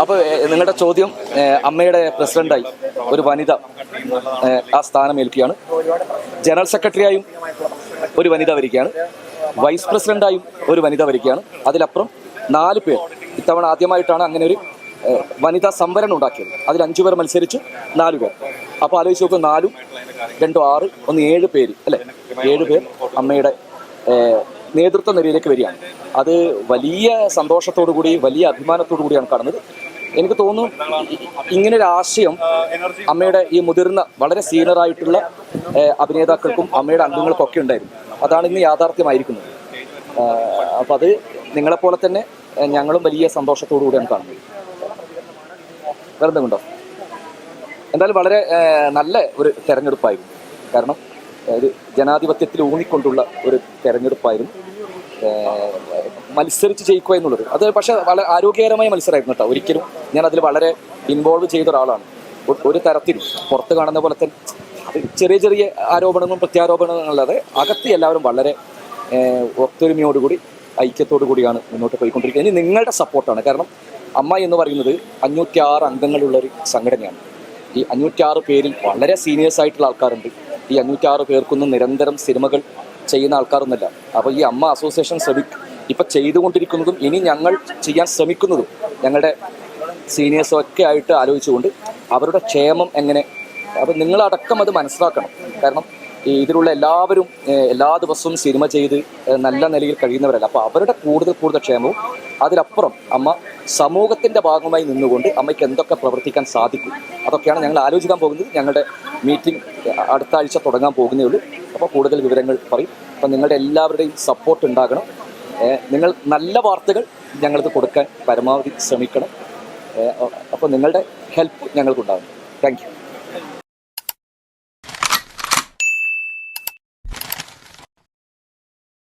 അപ്പോൾ നിങ്ങളുടെ ചോദ്യം അമ്മയുടെ പ്രസിഡന്റായി ഒരു വനിത ആ സ്ഥാനം ഏൽക്കുകയാണ്. ജനറൽ സെക്രട്ടറിയായും ഒരു വനിത വരികയാണ്. വൈസ് പ്രസിഡന്റായും ഒരു വനിത വരികയാണ്. അതിലപ്പുറം നാല് പേർ. ഇത്തവണ ആദ്യമായിട്ടാണ് അങ്ങനെ ഒരു വനിതാ സംവരണം ഉണ്ടാക്കിയത്. അതിൽ അഞ്ചു പേർ മത്സരിച്ചു നാലു പേർ. അപ്പോൾ ആലോചിച്ച് നോക്കും നാലും രണ്ടും ആറ് ഒന്ന് ഏഴ് പേര് അല്ലെ? ഏഴ് പേർ അമ്മയുടെ നേതൃത്വ നിരയിലേക്ക് വരികയാണ്. അത് വലിയ സന്തോഷത്തോടു കൂടി വലിയ അഭിമാനത്തോടു കൂടിയാണ് കാണുന്നത്. എനിക്ക് തോന്നുന്നു ഇങ്ങനെ ഒരു ആശയം അമ്മയുടെ ഈ മുതിർന്ന വളരെ സീനിയറായിട്ടുള്ള അഭിനേതാക്കൾക്കും അമ്മയുടെ അംഗങ്ങൾക്കും ഒക്കെ ഉണ്ടായിരുന്നു. അതാണ് ഇന്ന് യാഥാർത്ഥ്യമായിരിക്കുന്നത്. അപ്പം അത് നിങ്ങളെപ്പോലെ തന്നെ ഞങ്ങളും വലിയ സന്തോഷത്തോടു കൂടിയാണ് കാണുന്നത്. വേറെ എന്തെങ്കിലും എന്തായാലും വളരെ നല്ല ഒരു തെരഞ്ഞെടുപ്പായിരുന്നു. കാരണം ഒരു ജനാധിപത്യത്തിൽ ഊന്നിക്കൊണ്ടുള്ള ഒരു തെരഞ്ഞെടുപ്പായിരുന്നു. മത്സരിച്ച് ജയിക്കുക എന്നുള്ളത്. അത് പക്ഷേ വളരെ ആരോഗ്യകരമായ മത്സരമായിരുന്നു കേട്ടോ. ഒരിക്കലും ഞാൻ അതിൽ വളരെ ഇൻവോൾവ് ചെയ്ത ഒരാളാണ്. ഒരു തരത്തിൽ പുറത്ത് കാണുന്ന പോലെ തന്നെ ചെറിയ ചെറിയ ആരോപണങ്ങളും പ്രത്യാരോപണങ്ങളും അല്ലാതെ അകത്ത് എല്ലാവരും വളരെ ഒത്തൊരുമയോടുകൂടി ഐക്യത്തോടു കൂടിയാണ് മുന്നോട്ട് പോയിക്കൊണ്ടിരിക്കുന്നത്. ഇനി നിങ്ങളുടെ സപ്പോർട്ടാണ്. കാരണം അമ്മ എന്ന് പറയുന്നത് അഞ്ഞൂറ്റി ആറ് അംഗങ്ങളുള്ള ഒരു സംഘടനയാണ്. ഈ അഞ്ഞൂറ്റി ആറ് പേരിൽ വളരെ സീനിയേഴ്സ് ആയിട്ടുള്ള ആൾക്കാരുണ്ട്. ഈ അഞ്ഞൂറ്റാറ് പേർക്കൊന്നും നിരന്തരം സിനിമകൾ ചെയ്യുന്ന ആൾക്കാരൊന്നുമില്ല. അപ്പോൾ ഈ അമ്മ അസോസിയേഷൻ ശ്രമി ഇപ്പം ചെയ്തുകൊണ്ടിരിക്കുന്നതും ഇനി ഞങ്ങൾ ചെയ്യാൻ ശ്രമിക്കുന്നതും ഞങ്ങളുടെ സീനിയേഴ്സും ഒക്കെ ആയിട്ട് ആലോചിച്ചുകൊണ്ട് അവരുടെ ക്ഷേമം എങ്ങനെ അപ്പം നിങ്ങളടക്കം അത് മനസ്സിലാക്കണം. കാരണം ഇതിലുള്ള എല്ലാവരും എല്ലാ ദിവസവും സിനിമ ചെയ്ത് നല്ല നിലയിൽ കഴിയുന്നവരല്ല. അപ്പോൾ അവരുടെ കൂടുതൽ കൂടുതൽ ക്ഷേമവും അതിലപ്പുറം അമ്മ സമൂഹത്തിന്റെ ഭാഗമായി നിന്നുകൊണ്ട് അമ്മയ്ക്ക് എന്തൊക്കെ പ്രവർത്തിക്കാൻ സാധിക്കും അതൊക്കെയാണ് ഞങ്ങൾ ആലോചിക്കാൻ പോകുന്നത്. ഞങ്ങളുടെ മീറ്റിംഗ് അടുത്ത ആഴ്ച തുടങ്ങാൻ പോകുന്നേ ഉള്ളൂ. അപ്പോൾ കൂടുതൽ വിവരങ്ങൾ പറയും. അപ്പം നിങ്ങളുടെ എല്ലാവരുടെയും സപ്പോർട്ട് ഉണ്ടാകണം. നിങ്ങൾ നല്ല വാർത്തകൾ ഞങ്ങൾക്ക് കൊടുക്കാൻ പരമാവധി ശ്രമിക്കണം. അപ്പോൾ നിങ്ങളുടെ ഹെൽപ്പ് ഞങ്ങൾക്കുണ്ടാകും. Thank you